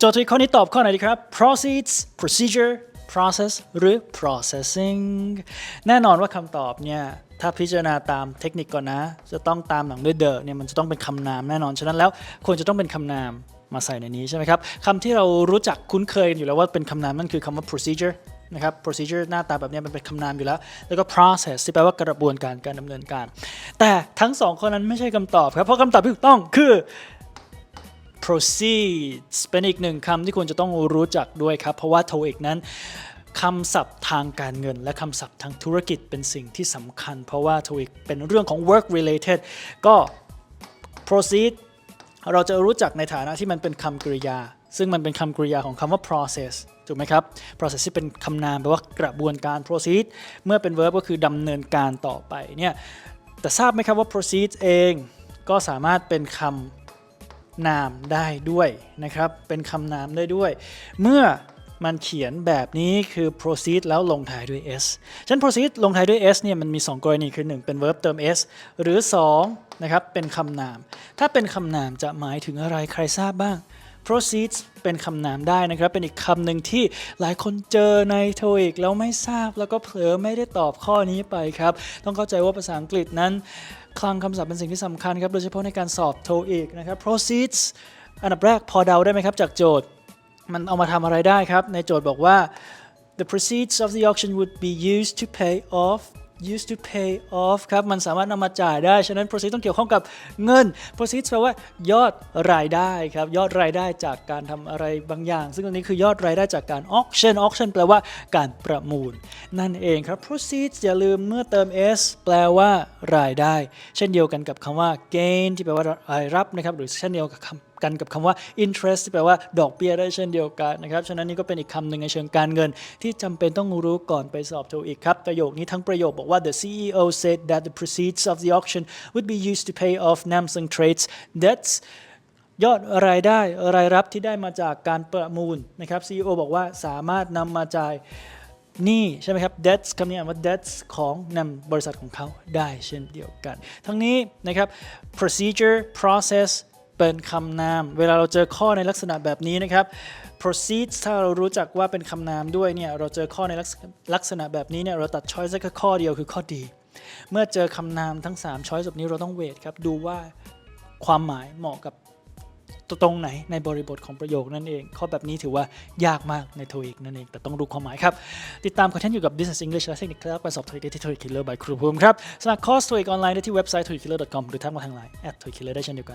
โจทย์ทข้อนี้ตอบข้อไหนดีครับ proceeds procedure process หรือ processing แน่นอนว่าคำตอบเนี่ยถ้าพิจารณาตามเทคนิคก่อนนะ จะต้องตามหลังด้วย the เนี่ยมันจะต้องเป็นคำนามแน่นอน ฉะนั้นแล้วควรจะต้องเป็นคำนามมาใส่ในนี้ใช่ไหมครับคำที่เรารู้จักคุ้นเคยอยู่แล้วว่าเป็นคำนามนั่นคือคำว่า procedure นะครับ procedure หน้าตาแบบนี้มันเป็นคำนามอยู่แล้ว แล้วก็ process ที่แปลว่ากระบวนการการดำเนินการ แต่ทั้งสองคนนั้นไม่ใช่คำตอบครับ เพราะคำตอบที่ถูกต้องคือ proceeds เป็นอีกหนึ่งคำที่ควรจะต้องรู้จักด้วยครับ เพราะว่า TOEIC นั้นคำศัพท์ทางการเงินและคำศัพท์ทางธุรกิจเป็นสิ่งที่สำคัญ เพราะว่า TOEIC เป็นเรื่องของ work related ก็ proceed เราจะรู้จักในฐานะที่มันเป็นคำกริยา ซึ่งมันเป็นคำกริยาของคำว่า process ถูกไหมครับ process ที่เป็นคำนามแปลว่ากระบวนการ proceed เมื่อเป็น verb ก็คือดำเนินการต่อไปเนี่ยแต่ทราบไหมครับว่า proceed เองก็สามารถเป็นคำ นามได้ด้วยนะครับ เป็นคำนามได้ด้วย เมื่อมันเขียนแบบนี้คือ proceed แล้วลงท้ายด้วย s ฉะนั้น proceed ลงท้ายด้วย s เนี่ยมันมี 2 กรณีคือ 1 เป็น verb เติม s หรือ2นะครับเป็นคำนาม ถ้าเป็นคำนามจะหมายถึงอะไรใครทราบบ้าง proceeds เป็นคำนามได้นะครับ เป็นอีกคำหนึ่งที่หลายคนเจอใน TOEIC แล้วไม่ทราบแล้วก็เผลอไม่ได้ตอบข้อนี้ไปครับ ต้องเข้าใจว่าภาษาอังกฤษนั้น คลังคำศัพท์เป็นสิ่งที่สำคัญครับ โดยเฉพาะในการสอบ TOEIC นะครับ proceeds อันดับแรกพอเดาได้ไหมครับจากโจทย์ มันเอามาทำอะไรได้ครับ ในโจทย์บอกว่า the proceeds of the auction would be used to pay off used to pay off ครับ มันสามารถนำมาจ่ายได้ ฉะนั้น proceeds ต้องเกี่ยวข้องกับเงิน proceeds แปลว่ายอดรายได้ครับ ยอดรายได้จากการทำอะไรบางอย่าง ซึ่งตรงนี้คือยอดรายได้จากการ auction auction แปลว่าการประมูล นั่นเองครับ proceeds อย่าลืมเมื่อเติม s แปลว่ารายได้ เช่นเดียวกันกับคำว่า gain ที่แปลว่ารายรับนะครับ หรือเช่นเดียวกับคำกันกับคำว่า interest ที่แปลว่าดอกเบี้ยได้เช่นเดียวกันนะครับ ฉะนั้นนี่ก็เป็นอีกคำหนึ่งในเชิงการเงิน ที่จำเป็นต้องรู้ก่อนไปสอบโทอีกครับ ประโยคนี้ทั้งประโยคบอกว่า the CEO said that the proceeds of the auction would be used to pay off Namsung Trades debts ยอดรายได้รายรับที่ได้มาจากการประมูลนะครับ CEO บอกว่าสามารถนำมาจ่ายหนี้ใช่ไหมครับ debts คำนี้อ่านว่า debts ของนำบริษัทของเขาได้เช่นเดียวกัน ทั้งนี้นะครับ procedure process เป็นคำนาม เวลาเราเจอข้อในลักษณะแบบนี้นะครับ proceeds ถ้าเรารู้จักว่าเป็นคำนามด้วยเนี่ยเราเจอข้อในลักษณะแบบนี้เนี่ยเราตัด choice แค่ข้อเดียวคือข้อดี เมื่อเจอคำนามทั้ง 3 choice แบบนี้เราต้องเวทครับดูว่าความหมายเหมาะกับตรงไหนในบริบทของประโยคนั่นเอง ข้อแบบนี้ถือว่ายากมากใน TOEIC นั่นเอง แต่ต้องรู้ความหมายครับ ติดตามคอนเทนต์อยู่กับ Business English และเทคนิคครับการสอบ TOEIC ได้ที่ TOEIC Killer by ครูภูมิครับสมัครคอร์ส TOEIC ออนไลน์ได้ที่เว็บไซต์ TOEICKiller.com หรือทักมาทางไลน์ @TOEICKiller ได้เช่นเดียวกัน